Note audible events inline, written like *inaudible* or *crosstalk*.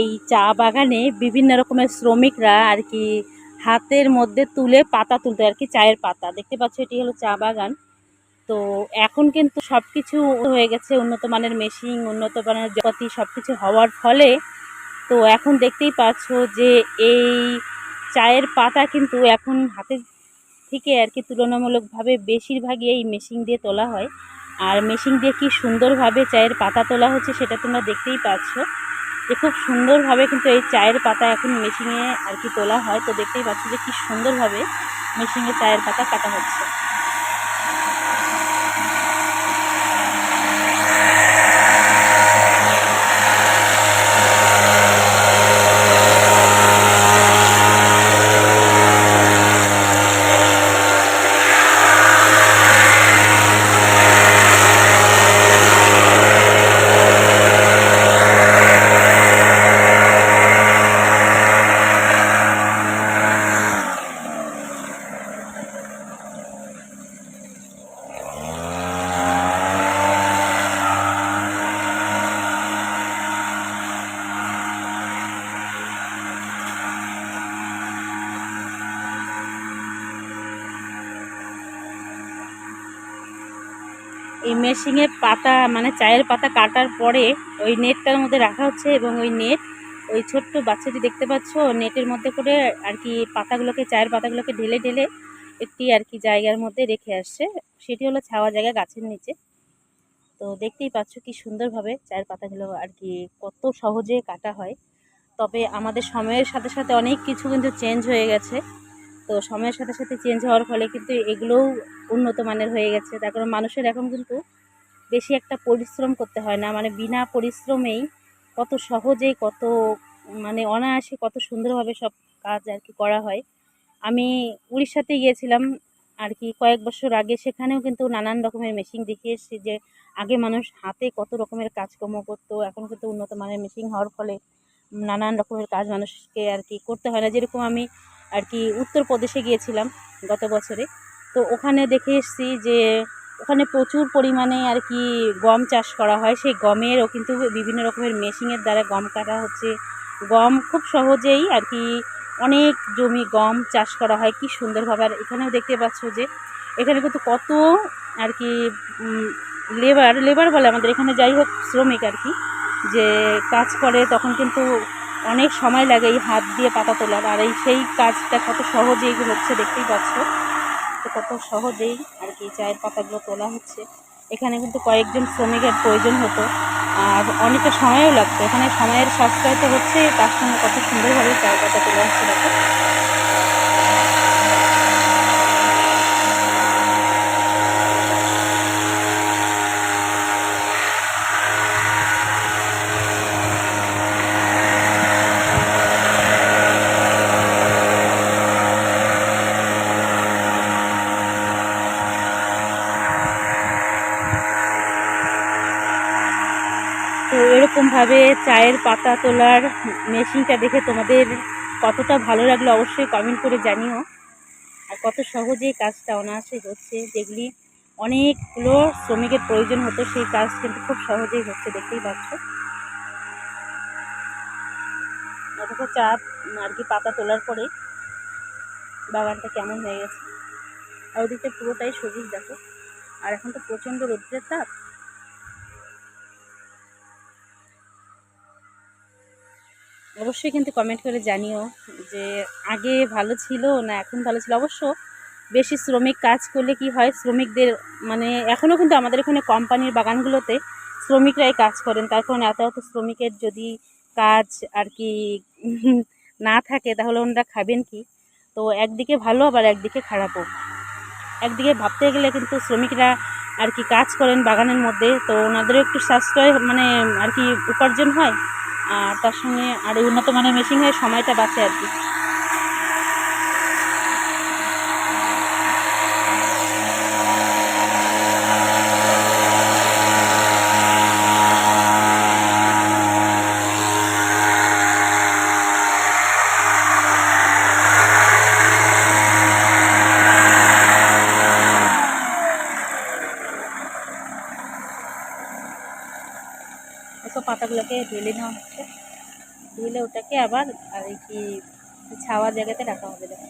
এই চা বাগানে বিভিন্ন রকমের শ্রমিকরা আর কি হাতের মধ্যে তুলে পাতা তুলতো, আর কি চায়ের পাতা। দেখতে পাচ্ছ, এটি হলো চা বাগান। তো এখন কিন্তু সব কিছু হয়ে গেছে, উন্নত মানের মেশিন, উন্নত মানের জগতি সব কিছু হওয়ার ফলে। তো এখন দেখতেই পাচ্ছ যে এই চায়ের পাতা কিন্তু এখন হাতের থেকে আর কি তুলনামূলকভাবে বেশিরভাগই এই মেশিন দিয়ে তোলা হয়। আর মেশিন দিয়ে কি সুন্দরভাবে চায়ের পাতা তোলা হচ্ছে, সেটা তোমরা দেখতেই পাচ্ছ। যে খুব সুন্দরভাবে কিন্তু এই চায়ের পাতা এখন মেশিনে আর কি তোলা হয়। তো দেখতেই পাচ্ছি যে কি সুন্দরভাবে মেশিনে চায়ের পাতা কাটা হচ্ছে। এই মেশিনে পাতা মানে চায়ের পাতা কাটার পরে ওই নেটটার মধ্যে রাখা হচ্ছে এবং ওই নেট ওই ছোট্ট বাচ্চাটি দেখতে পাচ্ছ নেটের মধ্যে করে আর কি পাতাগুলোকে, চায়ের পাতাগুলোকে ঢেলে ঢেলে একটি আর কি জায়গার মধ্যে রেখে আসছে। সেটি হলো ছাওয়া জায়গা গাছের নিচে। তো দেখতেই পাচ্ছ কি সুন্দরভাবে চায়ের পাতাগুলো আর কি কত সহজে কাটা হয়। তবে আমাদের সময়ের সাথে সাথে অনেক কিছু কিন্তু চেঞ্জ হয়ে গেছে। তো সময়ের সাথে সাথে চেঞ্জ হওয়ার ফলে কিন্তু এগুলোও উন্নত মানের হয়ে গেছে। তার কারণ মানুষের এখন কিন্তু বেশি একটা পরিশ্রম করতে হয় না। মানে বিনা পরিশ্রমেই কত সহজেই কত মানে অনায়াসে কত সুন্দরভাবে সব কাজ আর কি করা হয়। আমি উড়িষ্যাতে গিয়েছিলাম আর কি কয়েক বছর আগে। সেখানেও কিন্তু নানান রকমের মেশিন দেখে এসেছি যে আগে মানুষ হাতে কত রকমের কাজকর্ম করতো, এখন কিন্তু উন্নত মানের মেশিন হওয়ার ফলে নানান রকমের কাজ মানুষকে আর কি করতে হয় না। যেরকম আমি আর কি উত্তরপ্রদেশে গিয়েছিলাম গত বছরে। তো ওখানে দেখে এসছি যে ওখানে প্রচুর পরিমাণে আর কি গম চাষ করা হয়। সেই গমেরও কিন্তু বিভিন্ন রকমের মেশিনের দ্বারা গম কাটা হচ্ছে। গম খুব সহজেই আর কি অনেক জমি গম চাষ করা হয়। কি সুন্দরভাবে। আর এখানেও দেখতে পাচ্ছ যে এখানে কিন্তু কত আর কি লেবার লেবার বলে আমাদের। এখানে যাই হোক শ্রমিক আর কি, যে কাজ করে তখন কিন্তু অনেক সময় লাগে এই হাত দিয়ে পাতা তোলার। আর এই সেই কাজটা কত সহজেই হচ্ছে দেখতেই পাচ্ছ। তো কত সহজেই আর কি চায়ের পাতাগুলো তোলা হচ্ছে। এখানে কিন্তু কয়েকজন শ্রমিকের প্রয়োজন হতো। আর অনেকটা সময়ও লাগতো। এখানে সময়ের সাশ্রয় তো হচ্ছে তার সঙ্গে কত সুন্দরভাবে চায়ের পাতা তোলা হচ্ছে দেখো। তো এরকমভাবে চায়ের পাতা তোলার মেশিনটা দেখে তোমাদের কতটা ভালো লাগল অবশ্যই কমেন্ট করে জানিও। আর কত সহজেই কাজটা অনায়াসে হচ্ছে। যেগুলি অনেকগুলো শ্রমিকের প্রয়োজন হতো, সেই কাজ কিন্তু খুব সহজেই হচ্ছে, দেখতেই পাচ্ছ। অথচ চা আর কি পাতা তোলার পরে বাগানটা কেমন হয়ে গেছে। আর ওদিকটা পুরোটাই সবুজ দেখো। আর এখন তো প্রচণ্ড রৌদ্রের তাপ। অবশ্যই কিন্তু কমেন্ট করে জানিও যে আগে ভালো ছিল না এখন ভালো ছিল। অবশ্য বেশি শ্রমিক কাজ করলে কি হয়? শ্রমিকদের মানে এখনও কিন্তু আমাদের এখানে কোম্পানির বাগানগুলোতে শ্রমিকরাই কাজ করেন। তার কারণ এত এত শ্রমিকের যদি কাজ আর কি *laughs* না থাকে, তাহলে ওনারা খাবেন কি? তো একদিকে ভালো, আবার একদিকে খারাপও। একদিকে ভাবতে গেলে কিন্তু শ্রমিকরা আর কি কাজ করেন বাগানের মধ্যে, তো ওনাদেরও একটু সাশ্রয় মানে আর কি উপার্জন হয়। আর তার সঙ্গে আরও উন্নত মানের মেশিন হয়ে সময়টা বাঁচে আর কি। এসব পাতাগুলোকে ঢেলে নেওয়া হচ্ছে। ঢেলে ওটাকে আবার আর কি ছাওয়া জায়গাতে রাখা হবে দেখো।